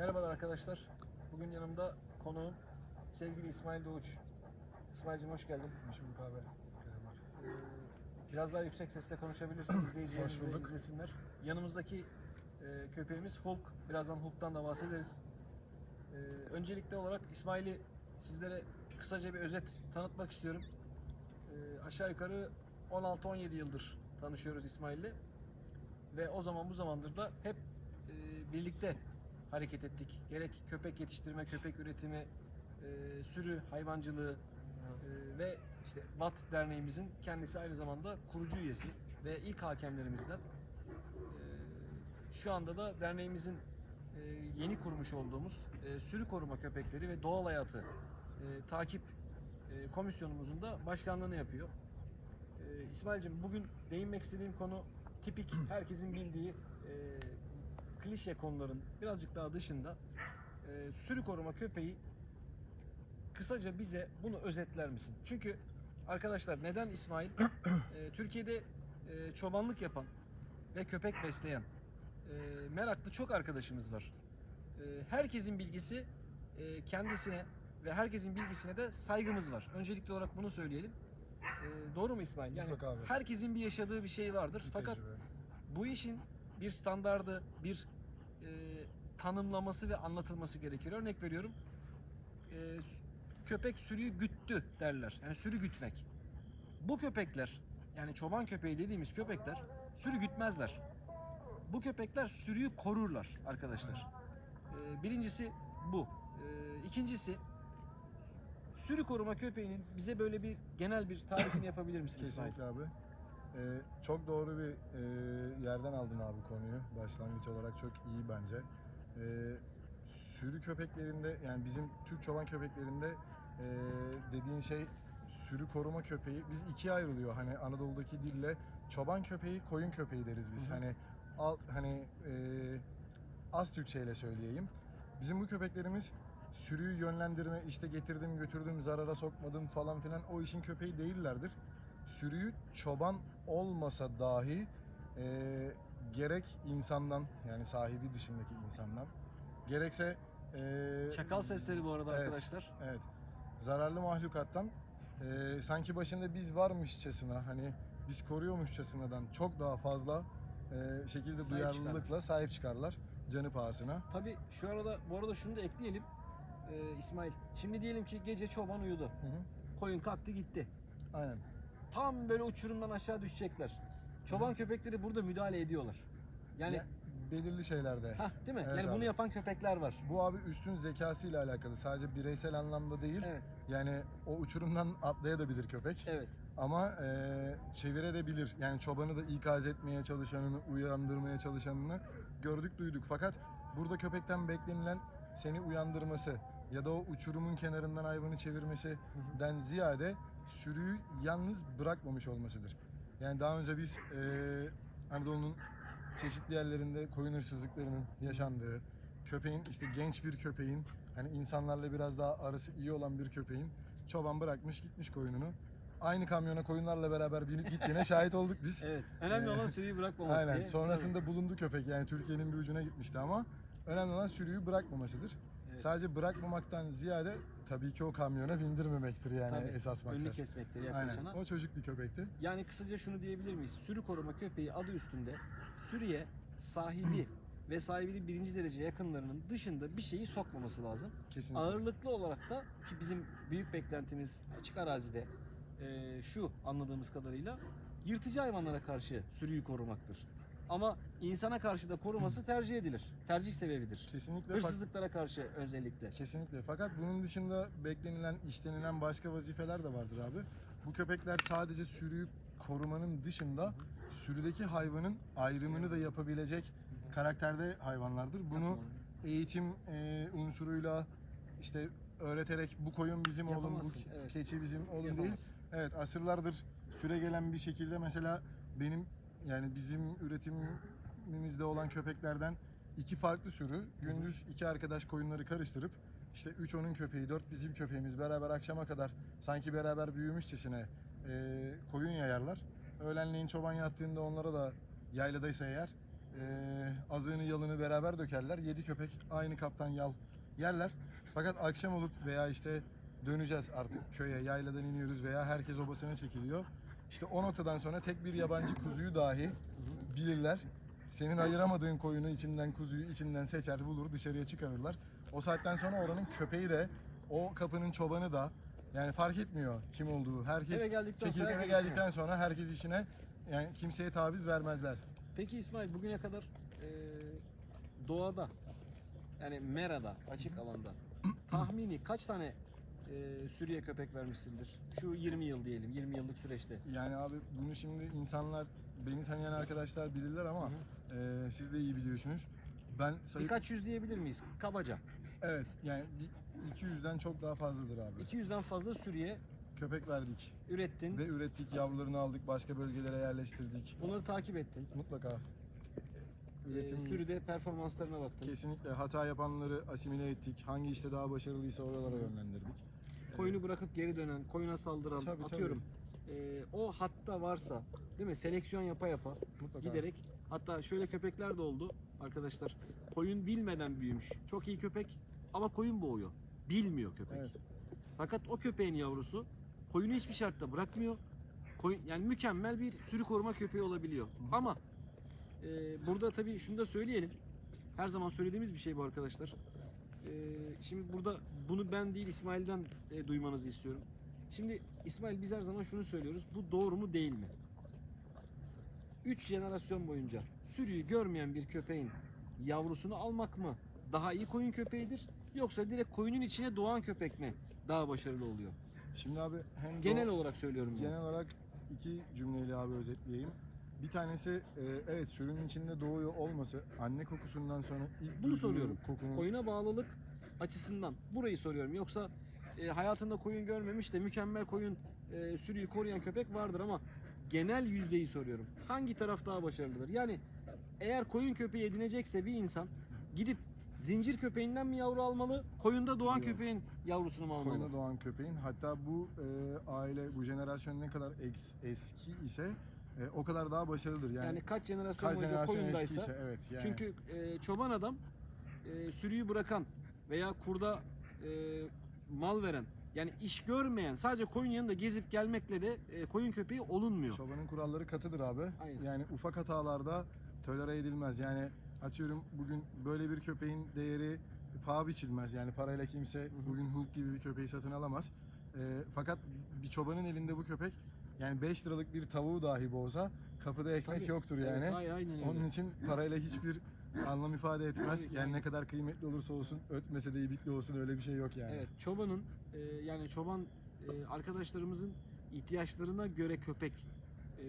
Merhabalar arkadaşlar. Bugün yanımda konuğum sevgili İsmail Doğuç. İsmail'cim hoş geldin. Hoş bulduk abi. Selamlar. Ee, biraz daha yüksek sesle konuşabilirsin. İzleyicilerimiz de izlesinler. Yanımızdaki e, köpeğimiz Hulk. Birazdan Hulk'tan da bahsederiz. Ee, öncelikli olarak İsmail'i sizlere kısaca bir özet tanıtmak istiyorum. Ee, aşağı yukarı 16-17 yıldır tanışıyoruz İsmail'le. Ve o zaman bu zamandır da hep e, birlikte hareket ettik. Gerek köpek yetiştirme, köpek üretimi, e, sürü hayvancılığı e, ve işte VAT Derneğimizin kendisi aynı zamanda kurucu üyesi ve ilk hakemlerimizden. E, şu anda da derneğimizin e, yeni kurmuş olduğumuz e, sürü koruma köpekleri ve doğal hayatı e, takip e, komisyonumuzun da başkanlığını yapıyor. E, İsmail'cim bugün değinmek istediğim konu tipik herkesin bildiği e, klişe konuların birazcık daha dışında e, sürü koruma köpeği kısaca bize bunu özetler misin? Çünkü arkadaşlar neden İsmail E, Türkiye'de e, çobanlık yapan ve köpek besleyen e, meraklı çok arkadaşımız var. E, herkesin bilgisi e, kendisine ve herkesin bilgisine de saygımız var. Öncelikli olarak bunu söyleyelim. E, doğru mu İsmail? Yani herkesin bir yaşadığı bir şey vardır. Bir Fakat tecrübe. bu işin bir standardı, bir e, tanımlaması ve anlatılması gerekir. Örnek veriyorum. e, köpek sürüyü güttü derler. Yani sürü gütmek. Bu köpekler, yani çoban köpeği dediğimiz köpekler sürü gütmezler. Bu köpekler sürüyü korurlar arkadaşlar. E, birincisi bu. E, ikincisi sürü koruma köpeğinin bize böyle bir genel bir tarifini yapabilir misin İsmail? Kesinlikle abi. Ee, çok doğru bir e, yerden aldın abi konuyu. Başlangıç olarak çok iyi bence. Ee, sürü köpeklerinde yani bizim Türk çoban köpeklerinde e, dediğin şey sürü koruma köpeği. Biz ikiye ayrılıyor hani Anadolu'daki dille çoban köpeği, koyun köpeği deriz biz. Hı hı. Hani alt hani e, az Türkçeyle söyleyeyim. Bizim bu köpeklerimiz sürüyü yönlendirme, işte getirdim götürdüm zarara sokmadım falan filan o işin köpeği değillerdir. Sürüyü çoban olmasa dahi e, gerek insandan yani sahibi dışındaki insandan gerekse e, Çakal sesleri bu arada Evet. arkadaşlar. Evet. Zararlı mahlukattan e, sanki başında biz varmışçasına hani biz koruyormuşçasınadan çok daha fazla e, şekilde Sahip duyarlılıkla sahip çıkarlar canı pahasına. Tabii şu arada bu arada şunu da ekleyelim. Ee, İsmail. Şimdi diyelim ki gece çoban uyudu. Hı hı. Koyun kalktı gitti. Aynen. Tam böyle uçurumdan aşağı düşecekler. Çoban köpekleri burada müdahale ediyorlar. Yani Ya, belirli şeylerde. ha değil mi? Evet yani bunu abi. yapan köpekler var. Bu abi üstün zekasıyla alakalı. Sadece bireysel anlamda değil. Evet. Yani o uçurumdan atlayabilir köpek. Evet. Ama e, çevirebilir. Yani çobanı da ikaz etmeye çalışanını, uyandırmaya çalışanını gördük, duyduk. Fakat burada köpekten beklenilen seni uyandırması ya da o uçurumun kenarından hayvanı çevirmesinden ziyade sürüyü yalnız bırakmamış olmasıdır. Yani daha önce biz e, Anadolu'nun çeşitli yerlerinde koyun hırsızlıklarının yaşandığı, köpeğin işte genç bir köpeğin hani insanlarla biraz daha arası iyi olan bir köpeğin çoban bırakmış gitmiş koyununu. Aynı kamyona koyunlarla beraber binip gittiğine şahit olduk biz. Evet. Önemli Ee, olan sürüyü bırakmamak Aynen. diye. Sonrasında bulundu köpek. Yani Türkiye'nin bir ucuna gitmişti ama önemli olan sürüyü bırakmamasıdır. Evet. Sadece bırakmamaktan ziyade tabii ki o kamyona bindirmemektir yani Tabii. esas Önünü maksat. kesmektir Aynen. yaklaşana. O çocuk bir köpekti. Yani kısaca şunu diyebilir miyiz? Sürü koruma köpeği adı üstünde sürüye sahibi ve sahibinin birinci derece yakınlarının dışında bir şeyi sokmaması lazım. Kesinlikle. Ağırlıklı olarak da ki bizim büyük beklentimiz açık arazide e, şu anladığımız kadarıyla yırtıcı hayvanlara karşı sürüyü korumaktır. Ama insana karşı da koruması tercih edilir. Tercih sebebidir. Kesinlikle. Hırsızlıklara karşı özellikle. Kesinlikle. Fakat bunun dışında beklenilen, işlenilen başka vazifeler de vardır abi. Bu köpekler sadece sürüyü korumanın dışında sürüdeki hayvanın ayrımını da yapabilecek karakterde hayvanlardır. Bunu eğitim e, unsuruyla işte öğreterek bu koyun bizim oğlum, bu Yapamazsın, evet. keçi bizim oğlum değil. Yapamazsın. Evet asırlardır süre gelen bir şekilde mesela benim yani bizim üretimimizde olan köpeklerden iki farklı sürü gündüz iki arkadaş koyunları karıştırıp işte üç onun köpeği dört bizim köpeğimiz beraber akşama kadar sanki beraber büyümüşçesine e, koyun yayarlar. Öğlenleyin çoban yattığında onlara da yayladaysa eğer e, azığını yalını beraber dökerler. Yedi köpek aynı kaptan yal yerler. Fakat akşam olup veya işte döneceğiz artık köye yayladan iniyoruz veya herkes obasına çekiliyor. İşte o noktadan sonra tek bir yabancı kuzuyu dahi bilirler. Senin ayıramadığın koyunu içinden kuzuyu içinden seçer bulur dışarıya çıkarırlar. O saatten sonra oranın köpeği de o kapının çobanı da yani fark etmiyor kim olduğu. Herkes Eve geldikten çekilip sonra eve herkes geldikten sonra herkes işine yani kimseye taviz vermezler. Peki İsmail bugüne kadar e, doğada yani merada açık alanda tahmini kaç tane e, sürüye köpek vermişsindir? Şu 20 yıl diyelim 20 yıllık süreçte. Yani abi bunu şimdi insanlar beni tanıyan arkadaşlar bilirler ama e, siz de iyi biliyorsunuz. Ben sayıp Birkaç yüz diyebilir miyiz? Kabaca. evet yani bir 200'den çok daha fazladır abi. 200'den fazla sürüye Köpek verdik ürettin. ve ürettik yavrularını aldık başka bölgelere yerleştirdik. Bunları takip ettin. Mutlaka. E, Üretim sürüde performanslarına baktın. kesinlikle hata yapanları asimile ettik. Hangi işte daha başarılıysa oralara yönlendirdik. Koyunu bırakıp geri dönen, koyuna saldıran, Tabii, atıyorum. E, o hatta varsa değil mi? Seleksiyon yapa yapa Mutlaka. giderek hatta şöyle köpekler de oldu arkadaşlar. Koyun bilmeden büyümüş. Çok iyi köpek ama koyun boğuyor. Bilmiyor köpek. Evet. Fakat o köpeğin yavrusu koyunu hiçbir şartta bırakmıyor. Koyun, yani mükemmel bir sürü koruma köpeği olabiliyor. Ama e, burada tabii şunu da söyleyelim. Her zaman söylediğimiz bir şey bu arkadaşlar. E, şimdi burada bunu ben değil İsmail'den e, duymanızı istiyorum. Şimdi İsmail biz her zaman şunu söylüyoruz. Bu doğru mu değil mi? 3 jenerasyon boyunca sürüyü görmeyen bir köpeğin yavrusunu almak mı daha iyi koyun köpeğidir? Yoksa direkt koyunun içine doğan köpek mi daha başarılı oluyor? Şimdi abi hem Genel olarak söylüyorum genel olarak iki cümleyle abi özetleyeyim. Bir tanesi e, evet sürünün içinde doğuyor olması anne kokusundan sonra ilk Bunu soruyorum. Kokunun Koyuna bağlılık açısından burayı soruyorum. Yoksa e, hayatında koyun görmemiş de mükemmel koyun e, sürüyü koruyan köpek vardır ama genel yüzdeyi soruyorum. Hangi taraf daha başarılıdır? Yani eğer koyun köpeği edinecekse bir insan gidip zincir köpeğinden mi yavru almalı? Koyunda doğan Yok. köpeğin yavrusunu mu almalı? koyuna doğan köpeğin hatta bu e, aile bu jenerasyon ne kadar eks- eski ise e, o kadar daha başarılıdır. Yani, Yani, kaç jenerasyon kaç boyunca jenerasyon koyundaysa eskiyse evet yani. Çünkü e, çoban adam e, sürüyü bırakan veya kurda e, mal veren yani iş görmeyen sadece koyun yanında gezip gelmekle de e, koyun köpeği olunmuyor. Çobanın kuralları katıdır abi. Aynen. Yani ufak hatalarda tolere edilmez. Yani atıyorum bugün böyle bir köpeğin değeri paha biçilmez. Yani parayla kimse bugün Hulk gibi bir köpeği satın alamaz. Ee, fakat bir çobanın elinde bu köpek yani 5 liralık bir tavuğu dahi boğsa kapıda ekmek Tabii. yoktur Evet, yani. ay- aynen öyle. Onun için parayla hiçbir anlam ifade etmez. Yani. ne kadar kıymetli olursa olsun, ötmese de ibikli olsun öyle bir şey yok yani. Evet, çobanın e, yani çoban e, arkadaşlarımızın ihtiyaçlarına göre köpek e,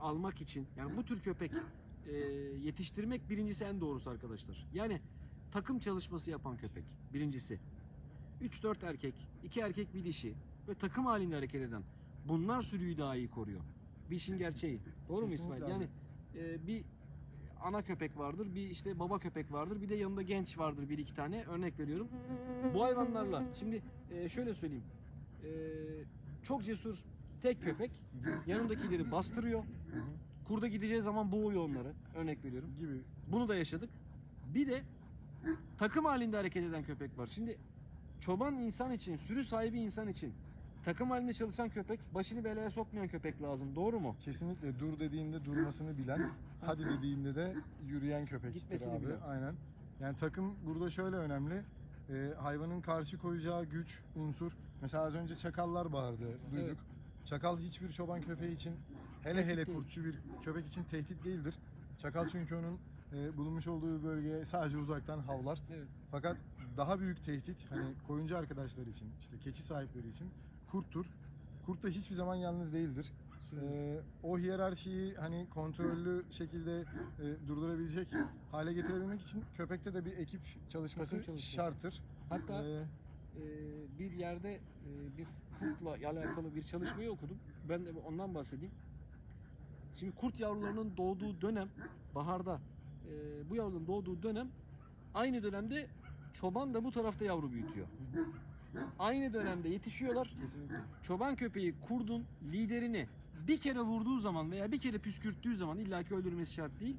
almak için yani bu tür köpek e, yetiştirmek birincisi en doğrusu arkadaşlar. Yani takım çalışması yapan köpek birincisi. 3-4 erkek, 2 erkek bir dişi ve takım halinde hareket eden. Bunlar sürüyü daha iyi koruyor. Bir işin gerçeği. Doğru mu Kesinlikle İsmail? abi. Yani e, bir ana köpek vardır, bir işte baba köpek vardır, bir de yanında genç vardır bir iki tane. Örnek veriyorum. Bu hayvanlarla şimdi e, şöyle söyleyeyim. E, çok cesur tek köpek yanındakileri bastırıyor. Kurda gideceği zaman boğuyor onları. Örnek veriyorum. Gibi. Bunu da yaşadık. Bir de takım halinde hareket eden köpek var. Şimdi çoban insan için, sürü sahibi insan için takım halinde çalışan köpek, başını belaya sokmayan köpek lazım. Doğru mu? Kesinlikle dur dediğinde durmasını bilen, hadi dediğinde de yürüyen köpektir Gitmesini abi. bilen. Aynen. Yani takım burada şöyle önemli. Ee, hayvanın karşı koyacağı güç, unsur. Mesela az önce çakallar bağırdı, duyduk. Evet. Çakal hiçbir çoban köpeği için, hele Tehdit hele değil. kurtçu bir köpek için tehdit değildir. Çakal çünkü onun e, bulunmuş olduğu bölgeye sadece uzaktan havlar. Evet. Fakat daha büyük tehdit hani koyuncu arkadaşlar için, işte keçi sahipleri için kurttur. Kurt da hiçbir zaman yalnız değildir. Ee, o hiyerarşiyi hani kontrollü şekilde e, durdurabilecek hale getirebilmek için köpekte de bir ekip çalışması, Takım çalışması. şarttır. Hatta Ee, e, bir yerde e, bir kurtla alakalı bir çalışmayı okudum. Ben de ondan bahsedeyim. Şimdi kurt yavrularının doğduğu dönem baharda e, bu yavruların doğduğu dönem aynı dönemde çoban da bu tarafta yavru büyütüyor. Aynı dönemde yetişiyorlar. kesinlikle. Çoban köpeği kurdun liderini bir kere vurduğu zaman veya bir kere püskürttüğü zaman illaki öldürmesi şart değil.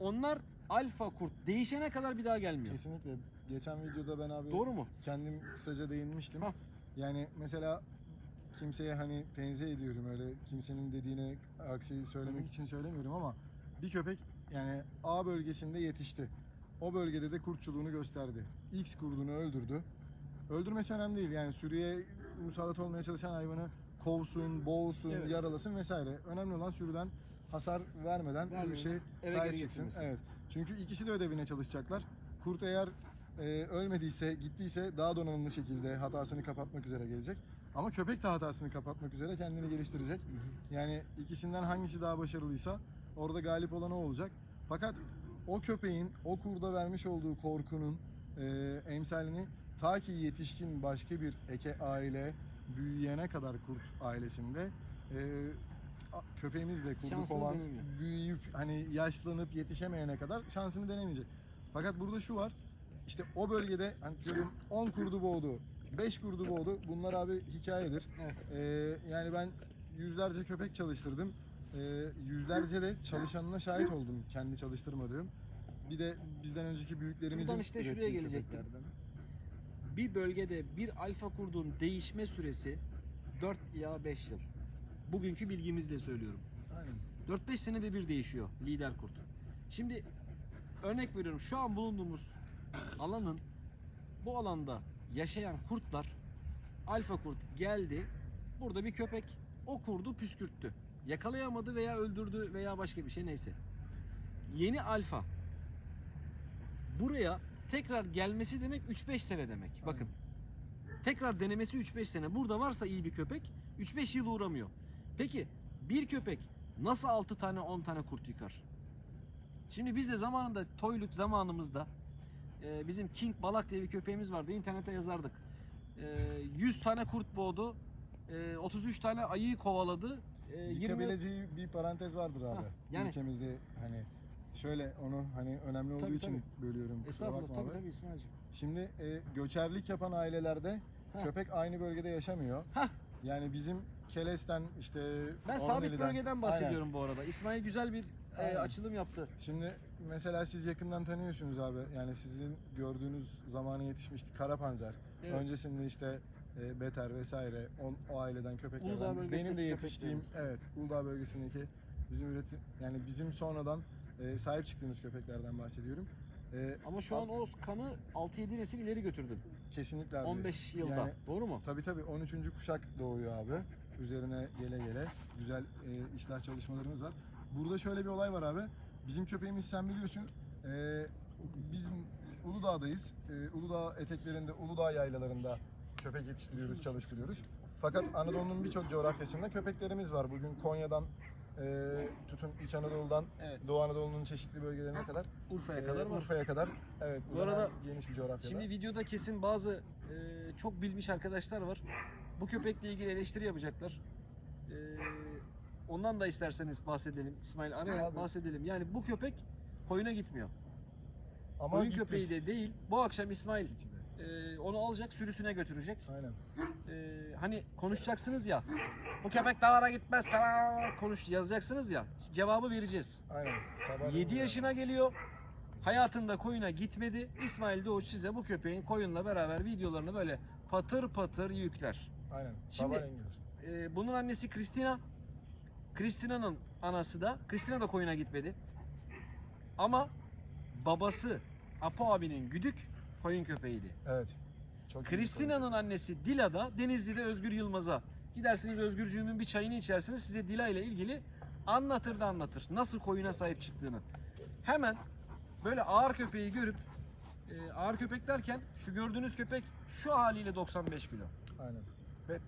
onlar alfa kurt değişene kadar bir daha gelmiyor. Kesinlikle. Geçen videoda ben abi Doğru mu? kendim kısaca değinmiştim. Hah. Yani mesela kimseye hani tenzih ediyorum öyle kimsenin dediğine aksi söylemek Hı için söylemiyorum ama bir köpek yani A bölgesinde yetişti. O bölgede de kurtçuluğunu gösterdi. X kurdunu öldürdü. Öldürmesi önemli değil yani sürüye musallat olmaya çalışan hayvanı kovsun, boğsun, Evet. yaralasın vesaire. Önemli olan sürüden hasar vermeden Vermeden işe eve sahip geri çıksın. getirmesi. Evet. Çünkü ikisi de ödevine çalışacaklar. Kurt eğer e, ölmediyse, gittiyse daha donanımlı şekilde hatasını kapatmak üzere gelecek. Ama köpek de hatasını kapatmak üzere kendini geliştirecek. Yani ikisinden hangisi daha başarılıysa orada galip olan o olacak. Fakat o köpeğin o kurda vermiş olduğu korkunun e, emsalini ta ki yetişkin başka bir eke aile büyüyene kadar kurt ailesinde e, köpeğimiz de kurdu Şansını kovan denemiyor. büyüyüp hani yaşlanıp yetişemeyene kadar şansını denemeyecek. Fakat burada şu var. İşte o bölgede hani diyorum 10 kurdu boğdu, 5 kurdu boğdu. Bunlar abi hikayedir. Evet. Ee, yani ben yüzlerce köpek çalıştırdım. Ee, yüzlerce de çalışanına şahit oldum kendi çalıştırmadığım. Bir de bizden önceki büyüklerimizin Buradan işte şuraya gelecektim. köpeklerden. Bir bölgede bir alfa kurdun değişme süresi 4 ya 5 yıl. Bugünkü bilgimizle söylüyorum. Aynen. 4-5 senede bir değişiyor lider kurt. Şimdi örnek veriyorum şu an bulunduğumuz alanın bu alanda yaşayan kurtlar alfa kurt geldi. Burada bir köpek o kurdu püskürttü. Yakalayamadı veya öldürdü veya başka bir şey neyse. Yeni alfa buraya tekrar gelmesi demek 3-5 sene demek. Bakın. Tekrar denemesi 3-5 sene. Burada varsa iyi bir köpek 3-5 yıl uğramıyor. Peki bir köpek nasıl 6 tane 10 tane kurt yıkar? Şimdi biz de zamanında toyluk zamanımızda e, bizim King Balak diye bir köpeğimiz vardı. İnternete yazardık. E, 100 tane kurt boğdu. E, 33 tane ayıyı kovaladı. E, 20 Yıkabileceği bir parantez vardır abi. Hah, yani- Ülkemizde hani şöyle onu hani önemli olduğu Tabii, için bölüyorum. Kusura bakma tabii abi. tabii İsmail'cim. Şimdi e, göçerlik yapan ailelerde Heh. köpek aynı bölgede yaşamıyor. Heh. Yani bizim Keles'ten işte Ben sabit bölgeden bahsediyorum bu arada. İsmail güzel bir e, Aynen. açılım yaptı. Şimdi mesela siz yakından tanıyorsunuz abi. Yani sizin gördüğünüz zamana yetişmişti Kara Panzer. Evet. Öncesinde işte e, Beter vesaire o, o aileden köpeklerden. Benim de yetiştiğim evet Uludağ bölgesindeki bizim üretim yani bizim sonradan e, sahip çıktığımız köpeklerden bahsediyorum. E, Ama şu an o kanı 6-7 nesil ileri götürdün. kesinlikle abi. 15 yılda. Yani Doğru mu? Tabii tabii 13. kuşak doğuyor abi. Üzerine gele gele güzel e, işler çalışmalarımız var. Burada şöyle bir olay var abi. Bizim köpeğimiz sen biliyorsun. E, bizim Uludağ'dayız. E, Uludağ eteklerinde, Uludağ yaylalarında köpek yetiştiriyoruz, çalıştırıyoruz. Fakat Anadolu'nun birçok coğrafyasında köpeklerimiz var. Bugün Konya'dan e, tutun İç Anadolu'dan Evet. Doğu Anadolu'nun çeşitli bölgelerine kadar Urfa'ya kadar var. Urfa'ya kadar evet Bu arada geniş bir coğrafyada. Şimdi videoda kesin bazı e, çok bilmiş arkadaşlar var. Bu köpekle ilgili eleştiri yapacaklar. E, ondan da isterseniz bahsedelim. İsmail araya bahsedelim. Yani bu köpek koyuna gitmiyor. Ama Koyun gitti. köpeği de değil. Bu akşam İsmail. E, onu alacak sürüsüne götürecek. Aynen. E, hani konuşacaksınız ya. Bu köpek dağlara gitmez falan konuş yazacaksınız ya. Cevabı vereceğiz. Aynen. Sabah 7 yaşına geliyor. Hayatında koyuna gitmedi. İsmail Doğuş size bu köpeğin koyunla beraber videolarını böyle patır patır yükler. Aynen. Şimdi- gelir. Ee, bunun annesi Kristina. Kristina'nın anası da, Kristina da koyuna gitmedi. Ama babası Apo abinin güdük koyun köpeğiydi. Evet. Çok Kristina'nın annesi Dila da Denizli'de Özgür Yılmaz'a gidersiniz Özgürcüğümün bir çayını içersiniz size Dila ile ilgili anlatır da anlatır. Nasıl koyuna sahip çıktığını. Hemen böyle ağır köpeği görüp e, ağır köpek derken şu gördüğünüz köpek şu haliyle 95 kilo. Aynen.